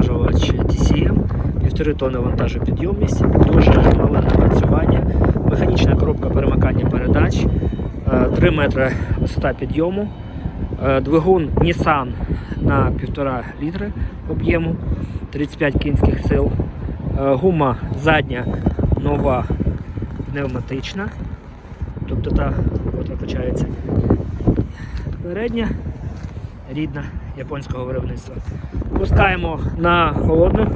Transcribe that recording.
навантажувач TCM, 1,5 тонни вантажопідйомність, дуже мале напрацювання, механічна коробка перемикання передач, е, 3 метри висота підйому, е, двигун Nissan на 1,5 літри об'єму, 35 кінських сил, е, гума задня нова пневматична, тобто та качається. Передня рідна японського виробництва. Пускаємо на холодну.